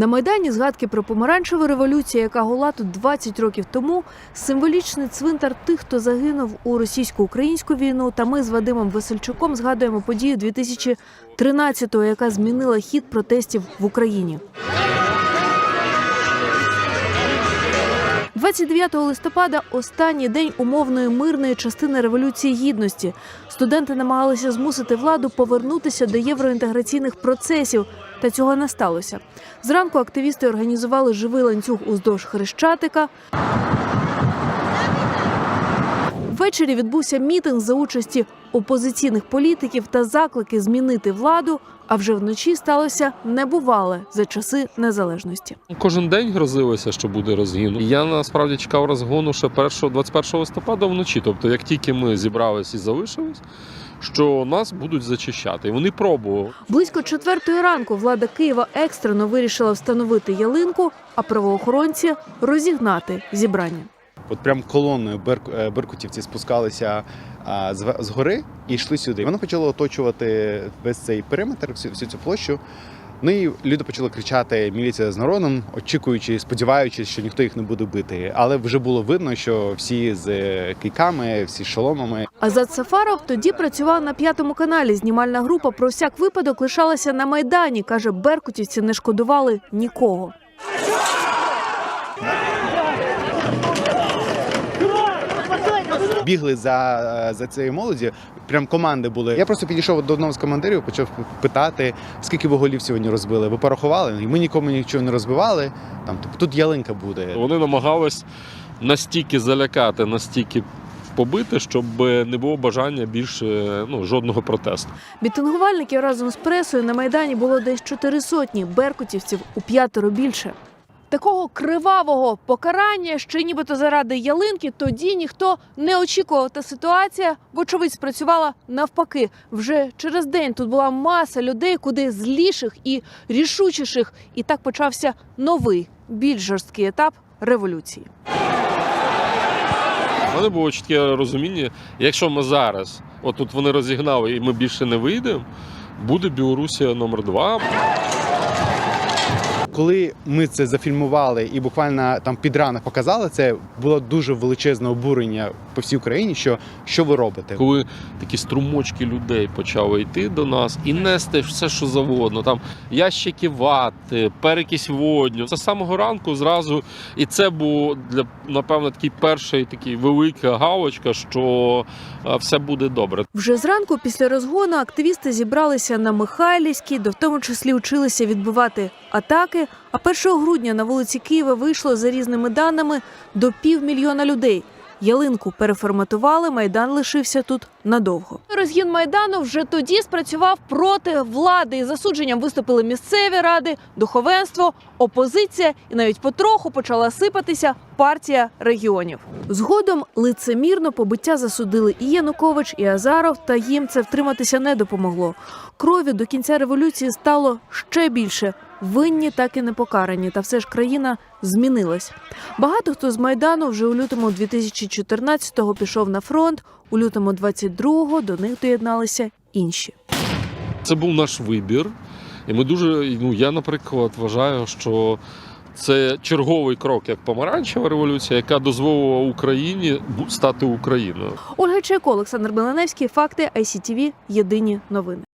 На майдані згадки про помаранчеву революцію, яка гула тут 20 років тому, символічний цвинтар тих, хто загинув у російсько-українську війну. Та ми з Вадимом Васильчуком згадуємо подію 2013-го, яка змінила хід протестів в Україні. 29 листопада останній день умовної мирної частини революції гідності. Студенти намагалися змусити владу повернутися до євроінтеграційних процесів, та цього не сталося. Зранку активісти організували живий ланцюг уздовж Хрещатика. Ввечері відбувся мітинг за участі опозиційних політиків та заклики змінити владу. А вже вночі сталося небувале за часи незалежності. Кожен день грозилося, що буде розгін. Я насправді чекав розгону ще 1, 21 листопада вночі. Тобто, як тільки ми зібрались і залишились, що нас будуть зачищати. І вони пробували. Близько четвертої ранку влада Києва екстрено вирішила встановити ялинку, а правоохоронці розігнати зібрання. От прям колоною е, беркутівці спускалися з, гори і йшли сюди. Вони почали оточувати весь цей периметр, всю цю площу. Ну і люди почали кричати Міліція з народом, очікуючи, сподіваючись, що ніхто їх не буде бити. Але вже було видно, що всі з е, кийками, всі з шоломами. Азат Сафаров тоді працював на п'ятому каналі. Знімальна група про всяк випадок лишалася на майдані. каже, беркутівці не шкодували нікого. Бігли за, е, за цією молоді. Прям команди були. Я просто підійшов до одного з командирів, почав питати, скільки ви голів сьогодні розбили. Ви порахували? І ми нікому нічого не розбивали. Там типу, тут ялинка буде. Вони намагались настільки залякати, настільки побити, щоб не було бажання більше ну, жодного протесту. Мітингувальників разом з пресою на майдані було десь чотири сотні, беркутівців у п'ятеро більше. Такого кривавого покарання, ще нібито заради ялинки, тоді ніхто не очікував. Та ситуація, вочевидь, спрацювала навпаки. Вже через день тут була маса людей, куди зліших і рішучіших. І так почався новий, більш жорсткий етап революції. У мене було чітке розуміння, якщо ми зараз, отут вони розігнали і ми більше не вийдемо, буде Білорусія номер два. Коли ми це зафільмували і буквально там під ранок показали, це було дуже величезне обурення по всій Україні. Що що ви робите? Коли такі струмочки людей почали йти до нас і нести все, що завгодно, там ящики вати, перекись водню. З самого ранку зразу, і це був для напевно такий перший такий велика галочка, що е, все буде добре. Вже зранку після розгону активісти зібралися на Михайлівській, де в тому числі вчилися відбивати атаки. А 1 грудня на вулиці Києва вийшло за різними даними до півмільйона людей. Ялинку переформатували, майдан лишився тут надовго. Розгін майдану вже тоді спрацював проти влади. І засудженням виступили місцеві ради, духовенство, опозиція, і навіть потроху почала сипатися партія регіонів. Згодом лицемірно побиття засудили і Янукович, і Азаров, та їм це втриматися не допомогло. Крові до кінця революції стало ще більше. Винні так і не покарані, та все ж країна змінилась. Багато хто з майдану вже у лютому 2014-го пішов на фронт. У лютому 22-го до них доєдналися інші. Це був наш вибір. І ми дуже, ну я, наприклад, вважаю, що це черговий крок, як помаранчева революція, яка дозволила Україні стати Україною. Ольга Чайко, Олександр Беленевський. Факти ICTV. Єдині новини.